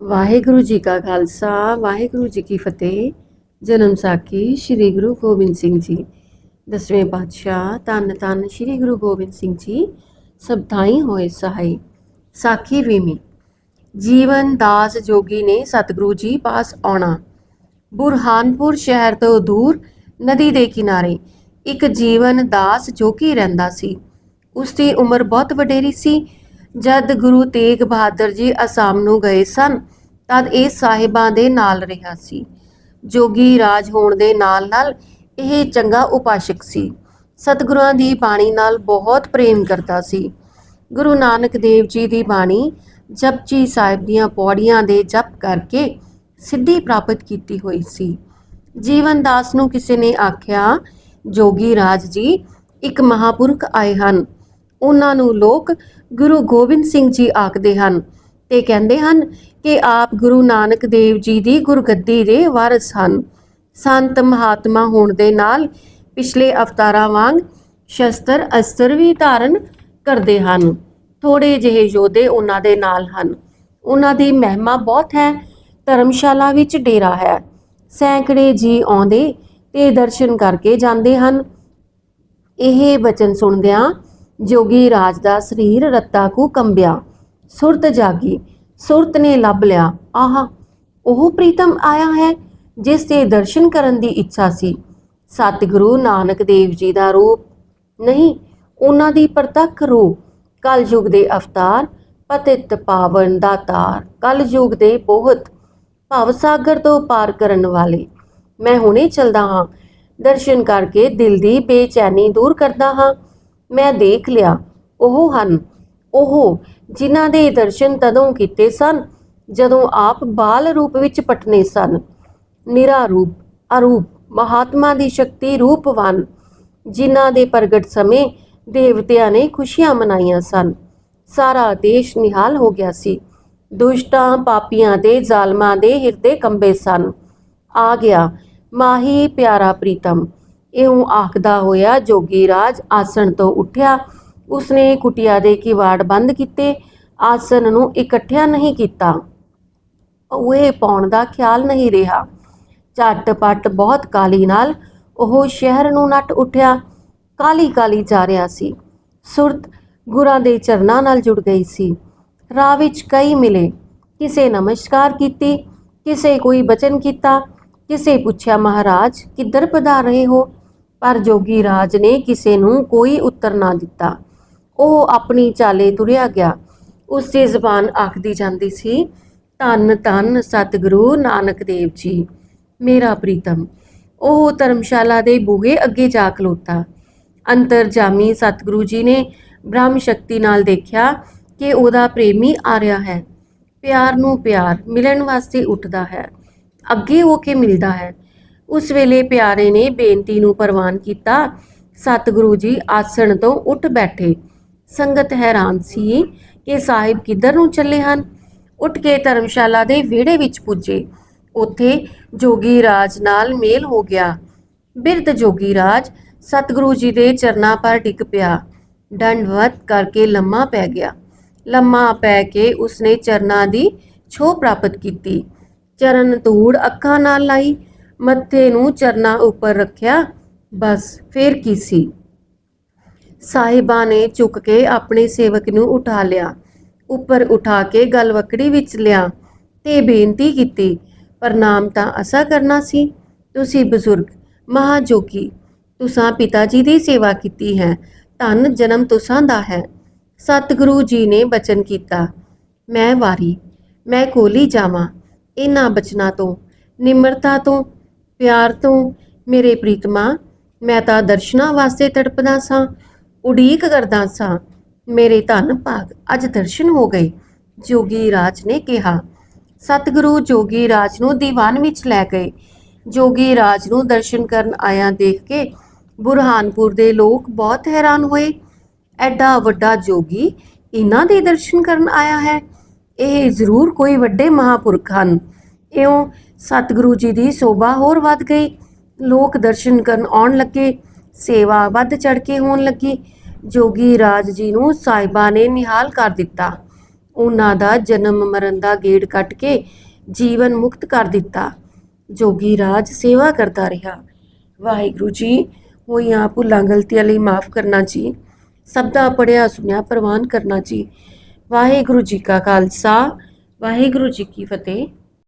ਵਾਹਿਗੁਰੂ ਜੀ ਕਾ ਖਾਲਸਾ, ਵਾਹਿਗੁਰੂ ਜੀ ਕੀ ਫਤਿਹ। ਜਨਮ ਸਾਖੀ ਸ੍ਰੀ ਗੁਰੂ ਗੋਬਿੰਦ ਸਿੰਘ ਜੀ। ਦਸਵੇਂ ਪਾਤਸ਼ਾਹ ਧੰਨ ਧੰਨ ਸ੍ਰੀ ਗੁਰੂ ਗੋਬਿੰਦ ਸਿੰਘ ਜੀ, ਸਭ ਹੋਏ ਸਹਾਈ। ਸਾਖੀ ਵੀਮੀ ਜੀਵਨ ਦਾਸ ਜੋਗੀ ਨੇ ਸਤਿਗੁਰੂ ਜੀ ਪਾਸ ਆਉਣਾ। ਬੁਰਹਾਨਪੁਰ ਸ਼ਹਿਰ ਤੋਂ ਦੂਰ, ਨਦੀ ਦੇ ਕਿਨਾਰੇ ਇੱਕ ਜੀਵਨ ਦਾਸ ਜੋਗੀ ਰਹਿੰਦਾ ਸੀ। ਉਸ ਦੀ ਉਮਰ ਬਹੁਤ ਵਡੇਰੀ ਸੀ। ਜਦ ਗੁਰੂ ਤੇਗ ਬਹਾਦਰ ਜੀ ਅਸਾਮ ਨੂੰ ਗਏ ਸਨ, ਤਦ ਇਹ ਸਾਹਿਬਾਂ ਦੇ ਨਾਲ ਰਿਹਾ ਸੀ। ਜੋਗੀ ਰਾਜ ਹੋਣ ਦੇ ਨਾਲ ਨਾਲ ਇਹ ਚੰਗਾ ਉਪਾਸ਼ਕ ਸੀ। ਸਤਿਗੁਰਾਂ ਦੀ ਬਾਣੀ ਨਾਲ ਬਹੁਤ ਪ੍ਰੇਮ ਕਰਦਾ ਸੀ। ਗੁਰੂ ਨਾਨਕ ਦੇਵ ਜੀ ਦੀ ਬਾਣੀ ਜਪਜੀ ਸਾਹਿਬ ਦੀਆਂ ਪੌੜੀਆਂ ਦੇ ਜਪ ਕਰਕੇ ਸਿੱਧੀ ਪ੍ਰਾਪਤ ਕੀਤੀ ਹੋਈ ਸੀ। ਜੀਵਨ ਦਾਸ ਨੂੰ ਕਿਸੇ ਨੇ ਆਖਿਆ, ਜੋਗੀ ਰਾਜ ਜੀ, ਇੱਕ ਮਹਾਪੁਰਖ ਆਏ ਹਨ। ਉਹਨਾਂ ਨੂੰ ਲੋਕ ਗੁਰੂ ਗੋਬਿੰਦ ਸਿੰਘ ਜੀ ਆਖਦੇ ਹਨ ਤੇ ਕਹਿੰਦੇ ਹਨ ਕਿ ਆਪ ਗੁਰੂ ਨਾਨਕ ਦੇਵ ਜੀ ਦੀ ਗੁਰਗੱਦੀ ਦੇ ਵਾਰਿਸ ਹਨ। ਸੰਤ ਮਹਾਤਮਾ ਹੋਣ ਦੇ ਨਾਲ ਪਿਛਲੇ ਅਵਤਾਰਾਂ ਵਾਂਗ ਸ਼ਸਤਰ ਅਸਤਰ ਵੀ ਧਾਰਨ ਕਰਦੇ ਹਨ। ਥੋੜੇ ਜਿਹੇ ਯੋਧੇ ਉਹਨਾਂ ਦੇ ਨਾਲ ਹਨ। ਉਹਨਾਂ ਦੀ ਮਹਿਮਾ ਬਹੁਤ ਹੈ, ਧਰਮਸ਼ਾਲਾ ਵਿੱਚ ਡੇਰਾ ਹੈ। ਸੈਂਕੜੇ ਜੀ ਆਉਂਦੇ ਤੇ ਦਰਸ਼ਨ ਕਰਕੇ ਜਾਂਦੇ ਹਨ। ਇਹ ਬਚਨ ਸੁਣਦਿਆਂ ਜੋਗੀ ਰਾਜ ਦਾ ਸਰੀਰ ਰੱਤਾ ਕੁ ਕੰਬਿਆ। ਸੁਰਤ ਜਾਗੀ। ਸੁਰਤ ਨੇ ਲੱਭ ਲਿਆ। ਆਹਾ, ਉਹ ਪ੍ਰੀਤਮ ਆਇਆ ਹੈ ਜਿਸ ਦੇ ਦਰਸ਼ਨ ਕਰਨ ਦੀ ਇੱਛਾ ਸੀ। ਸਤਿਗੁਰੂ ਨਾਨਕ ਦੇਵ ਜੀ ਦਾ ਰੂਪ। ਨਹੀਂ, ਉਹਨਾਂ ਦੀ ਪ੍ਰਤੱਖ ਰੂਪ। ਕਲ ਯੁਗ ਦੇ ਅਵਤਾਰ, ਪਤਿਤ ਪਾਵਨ ਦਾਤਾਰ ਕਲ ਯੁਗ ਦੇ ਬਹੁਤ ਭਵ ਸਾਗਰ ਤੋਂ ਪਾਰ ਕਰਨ ਵਾਲੇ। ਮੈਂ ਹੁਣੇ ਚਲਦਾ ਹਾਂ। ਦਰਸ਼ਨ ਕਰਕੇ ਦਿਲ ਦੀ ਬੇਚੈਨੀ ਦੂਰ ਕਰਦਾ ਹਾਂ। ਮੈਂ ਦੇਖ ਲਿਆ। ਉਹ ਹਨ। ਉਹ ਜਿਨ੍ਹਾਂ ਦੇ ਦਰਸ਼ਨ ਤਦੋਂ ਕੀਤੇ ਸਨ, ਜਦੋਂ ਆਪ ਬਾਲ ਰੂਪ ਵਿੱਚ ਪਟਨੇ ਸਨ। ਨਿਰਾ ਰੂਪ ਅਰੂਪ, ਮਹਾਤਮਾ ਦੀ ਸ਼ਕਤੀ ਰੂਪਵਾਨ, ਜਿਨ੍ਹਾਂ ਦੇ ਪ੍ਰਗਟ ਸਮੇਂ ਦੇਵਤਿਆਂ ਨੇ ਖੁਸ਼ੀਆਂ ਮਨਾਈਆਂ ਸਨ। ਸਾਰਾ ਦੇਸ਼ ਨਿਹਾਲ ਹੋ ਗਿਆ ਸੀ। ਦੁਸ਼ਟਾਂ ਪਾਪੀਆਂ ਦੇ ਜ਼ਾਲਮਾਂ ਦੇ ਹਿਰਦੇ ਕੰਬੇ ਸਨ। ਆ ਗਿਆ ਮਾਹੀ ਪਿਆਰਾ ਪ੍ਰੀਤਮ। ਇਉਂ ਆਖਦਾ ਹੋਇਆ ਜੋਗੀ ਰਾਜ ਆਸਣ ਤੋਂ ਉੱਠਿਆ। ਉਸਨੇ ਕੁਟਿਆ ਦੇ ਕਿਵਾੜ ਬੰਦ ਕੀਤੇ। ਆਸਣ ਨੂੰ ਇਕੱਠਿਆ ਨਹੀਂ ਕੀਤਾ। ਉਹ ਪਾਉਣ ਦਾ ਖਿਆਲ ਨਹੀਂ ਰਿਹਾ। ਝੱਟ-ਪੱਟ ਬਹੁਤ ਕਾਲੀ ਨਾਲ ਉਹ ਸ਼ਹਿਰ ਨੂੰ ਨੱਟ ਉੱਠਿਆ। ਕਾਲੀ ਕਾਲੀ ਜਾ ਰਿਹਾ ਸੀ। ਸੁਰਤ ਗੁਰਾਂ ਦੇ ਚਰਨਾਂ ਨਾਲ ਜੁੜ ਗਈ ਸੀ। ਰਾਹ ਵਿੱਚ ਕਈ ਮਿਲੇ। ਕਿਸੇ ਨਮਸਕਾਰ ਕੀਤੀ, ਕਿਸੇ ਕੋਈ ਬਚਨ ਕੀਤਾ, ਕਿਸੇ ਪੁੱਛਿਆ, ਮਹਾਰਾਜ, ਕਿੱਧਰ ਪਧਾਰ ਰਹੇ ਹੋ? ਪਰ ਜੋਗੀ ਰਾਜ ਨੇ ਕਿਸੇ ਨੂੰ ਕੋਈ ਉੱਤਰ ਨਾ ਦਿੱਤਾ। ਉਹ ਆਪਣੀ ਚਾਲੇ ਤੁਰਿਆ ਗਿਆ। ਉਸ ਦੀ ਜ਼ਬਾਨ ਆਖਦੀ ਜਾਂਦੀ ਸੀ, ਧੰਨ ਧੰਨ ਸਤਿਗੁਰੂ ਨਾਨਕ ਦੇਵ ਜੀ, ਮੇਰਾ ਪ੍ਰੀਤਮ। ਉਹ ਧਰਮਸ਼ਾਲਾ ਦੇ ਬੂਹੇ ਅੱਗੇ ਜਾ ਖਲੋਤਾ। ਅੰਤਰਜਾਮੀ ਸਤਿਗੁਰੂ ਜੀ ਨੇ ਬ੍ਰਹਮ ਸ਼ਕਤੀ ਨਾਲ ਦੇਖਿਆ ਕਿ ਉਹਦਾ ਪ੍ਰੇਮੀ ਆ ਰਿਹਾ ਹੈ। ਪਿਆਰ ਨੂੰ ਪਿਆਰ ਮਿਲਣ ਵਾਸਤੇ ਉੱਠਦਾ ਹੈ। ਅੱਗੇ ਹੋ ਕੇ ਮਿਲਦਾ ਹੈ। ਉਸ ਵੇਲੇ ਪਿਆਰੇ ਨੇ ਬੇਨਤੀ ਨੂੰ ਪ੍ਰਵਾਨ ਕੀਤਾ। ਸਤਿਗੁਰੂ ਜੀ ਆਸਣ ਤੋਂ ਉੱਠ ਬੈਠੇ। ਸੰਗਤ ਹੈਰਾਨ ਸੀ ਕਿ ਸਾਹਿਬ ਕਿੱਧਰ ਨੂੰ ਚੱਲੇ ਹਨ। ਉੱਠ ਕੇ ਧਰਮਸ਼ਾਲਾ ਦੇ ਵਿਹੜੇ ਵਿੱਚ ਪੁੱਜੇ। ਉੱਥੇ ਜੋਗੀ ਰਾਜ ਨਾਲ ਮੇਲ ਹੋ ਗਿਆ। ਬਿਰਧ ਜੋਗੀ ਰਾਜ ਸਤਿਗੁਰੂ ਜੀ ਦੇ ਚਰਨਾਂ ਪਰ ਡਿੱਗ ਪਿਆ। ਦੰਡਵਤ ਕਰਕੇ ਲੰਮਾ ਪੈ ਗਿਆ। ਲੰਮਾ ਪੈ ਕੇ ਉਸਨੇ ਚਰਨਾਂ ਦੀ ਛੋਹ ਪ੍ਰਾਪਤ ਕੀਤੀ। ਚਰਨ ਧੂੜ ਅੱਖਾਂ ਨਾਲ ਲਾਈ। ਮੱਥੇ ਨੂੰ ਚਰਨਾਂ ਉੱਪਰ ਰੱਖਿਆ। ਬਸ, ਫੇਰ ਕੀ ਸੀ? ਸਾਹਿਬਾਂ ਨੇ ਚੁੱਕ ਕੇ ਆਪਣੇ ਸੇਵਕ ਨੂੰ ਉਠਾ ਲਿਆ। ਉੱਪਰ ਉਠਾ ਕੇ ਗਲਵਕੜੀ ਵਿੱਚ ਲਿਆ ਤੇ ਬੇਨਤੀ ਕੀਤੀ, ਪ੍ਰਣਾਮ ਤਾਂ ਅਸਾ ਕਰਨਾ ਸੀ। ਤੁਸੀਂ ਬਜ਼ੁਰਗ, ਮਹਾਜੋਗੀ, ਤੁਸਾਂ ਪਿਤਾ ਜੀ ਦੀ ਸੇਵਾ ਕੀਤੀ ਹੈ। ਧੰਨ ਜਨਮ ਤੁਸਾਂ ਦਾ ਹੈ। ਸਤਿਗੁਰੂ ਜੀ ਨੇ ਬਚਨ ਕੀਤਾ, ਮੈਂ ਵਾਰੀ, ਮੈਂ ਕੋਲੀ ਜਾਵਾਂ। ਇਹਨਾਂ ਬਚਨਾਂ ਤੋਂ, ਨਿਮਰਤਾ ਤੋਂ ਪਿਆਰ ਤੋਂ, ਮੇਰੇ ਪ੍ਰੀਤਮਾ, ਮੈਂ ਤਾਂ ਦਰਸ਼ਨਾਂ ਵਾਸਤੇ ਤੜਪਦਾ ਸਾਂ, ਉਡੀਕ ਕਰਦਾ ਸਾਂ। ਮੇਰੇ ਧੰਨ ਭਾਗ ਅੱਜ ਦਰਸ਼ਨ ਹੋ ਗਏ, ਜੋਗੀ ਰਾਜ ਨੇ ਕਿਹਾ। ਸਤਿਗੁਰੂ ਜੋਗੀ ਰਾਜ ਨੂੰ ਦੀਵਾਨ ਵਿੱਚ ਲੈ ਗਏ। ਜੋਗੀ ਰਾਜ ਨੂੰ ਦਰਸ਼ਨ ਕਰਨ ਆਇਆ ਦੇਖ ਕੇ ਬੁਰਹਾਨਪੁਰ ਦੇ ਲੋਕ ਬਹੁਤ ਹੈਰਾਨ ਹੋਏ। ਐਡਾ ਵੱਡਾ ਜੋਗੀ ਇਹਨਾਂ ਦੇ ਦਰਸ਼ਨ ਕਰਨ ਆਇਆ ਹੈ? ਇਹ ਜ਼ਰੂਰ ਕੋਈ ਵੱਡੇ ਮਹਾਪੁਰਖ ਹਨ। ਇਉਂ ਸਤਿਗੁਰੂ ਜੀ ਦੀ ਸੋਭਾ ਹੋਰ ਵੱਧ ਗਈ। ਲੋਕ ਦਰਸ਼ਨ ਕਰਨ ਆਉਣ ਲੱਗੇ, ਸੇਵਾ ਵੱਧ ਚੜ ਕੇ ਹੋਣ ਲੱਗੀ। ਜੋਗੀ ਰਾਜ ਜੀ ਨੂੰ ਸਾਹਿਬਾਂ ਨੇ ਨਿਹਾਲ ਕਰ ਦਿੱਤਾ। ਉਹਨਾਂ ਦਾ ਜਨਮ ਮਰਨ ਦਾ ਗੇੜ ਕੱਟ ਕੇ ਜੀਵਨ ਮੁਕਤ ਕਰ ਦਿੱਤਾ। ਜੋਗੀ ਰਾਜ ਸੇਵਾ ਕਰਦਾ ਰਿਹਾ। ਵਾਹਿਗੁਰੂ ਜੀ ਹੋਈਆਂ ਭੁੱਲਾਂ ਗਲਤੀਆਂ ਲਈ ਮਾਫ ਕਰਨਾ ਜੀ। ਸਭ ਦਾ ਪੜਿਆ ਸੁਣਿਆ ਪ੍ਰਵਾਨ ਕਰਨਾ ਜੀ। ਵਾਹਿਗੁਰੂ ਜੀ ਕਾ ਖਾਲਸਾ, ਵਾਹਿਗੁਰੂ ਜੀ ਕੀ ਫਤਿਹ।